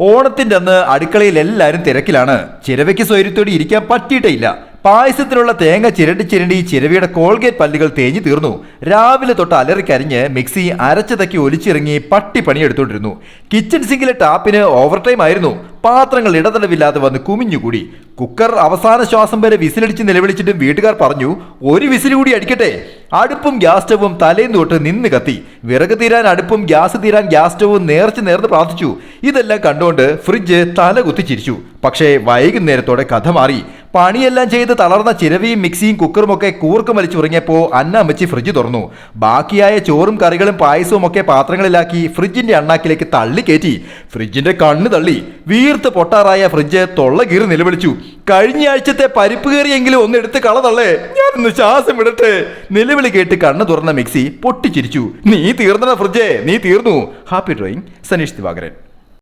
ഓണത്തിന്റെ അന്ന് അടുക്കളയിൽ എല്ലാവരും തിരക്കിലാണ്. ചിരവയ്ക്ക് സ്വൈര്യത്തോടെ ഇരിക്കാൻ പറ്റിയിട്ടേയില്ല. പായസത്തിനുള്ള തേങ്ങ ചിരണ്ടി ചിരണ്ടി ചിരവിയുടെ കോൾഗേറ്റ് പല്ലുകൾ തേഞ്ഞു തീർന്നു. രാവിലെ തൊട്ട് അലറിക്കരിഞ്ഞ് മിക്സി അരച്ചതക്കി ഒലിച്ചിറങ്ങി പട്ടി പണിയെടുത്തോണ്ടിരുന്നു കിച്ചൺ സിങ്കിലെ ടാപ്പിന് ഓവർ ടൈം ആയിരുന്നു. പാത്രങ്ങൾ ഇടതടവില്ലാതെ വന്ന് കുമിഞ്ഞുകൂടി. കുക്കർ അവസാന ശ്വാസം വരെ വിസിലടിച്ച് നിലവിളിച്ചിട്ടും വീട്ടുകാർ പറഞ്ഞു ഒരു വിസിൽ കൂടി അടിക്കട്ടെ. അടുപ്പും ഗ്യാസ് സ്റ്റവും തലേന്ന് തൊട്ട് നിന്ന് കത്തി. വിറക് തീരാൻ അടുപ്പും ഗ്യാസ് തീരാൻ ഗ്യാസ് സ്റ്റവും നേർച്ച് നേർന്ന് പ്രാർത്ഥിച്ചു. ഇതെല്ലാം കണ്ടുകൊണ്ട് ഫ്രിഡ്ജ് തല കുത്തിച്ചിരിച്ചു പക്ഷേ വൈകുന്നേരത്തോടെ കഥ മാറി. പണിയെല്ലാം ചെയ്ത് തളർന്ന ചിരവിയും മിക്സിയും കുക്കറും ഒക്കെ കൂർക്കം അന്ന അമ്മച്ചി ഫ്രിഡ്ജ് തുറന്നു. ബാക്കിയായ ചോറും കറികളും പായസവും ഒക്കെ പാത്രങ്ങളിലാക്കി ഫ്രിഡ്ജിന്റെ അണ്ണാക്കിലേക്ക് തള്ളി കയറ്റി ഫ്രിഡ്ജിന്റെ കണ്ണ് തള്ളി. വീർത്ത് പൊട്ടാറായ ഫ്രിഡ്ജ് തൊള്ള കീറി നിലവിളിച്ചു. കഴിഞ്ഞ ആഴ്ചത്തെ പരിപ്പ് കയറിയെങ്കിലും ഒന്ന് എടുത്ത് കള തള്ളേ. ഞാനൊന്ന് ശ്വാസം വിടട്ടെ. നിലവിളി കേട്ട് കണ്ണ് തുറന്ന മിക്സി പൊട്ടിച്ചിരിച്ചു. നീ തീർന്നടാ ഫ്രിഡ്ജേ. നീ തീർന്നു. Happy drawing Saneesh Divakaran.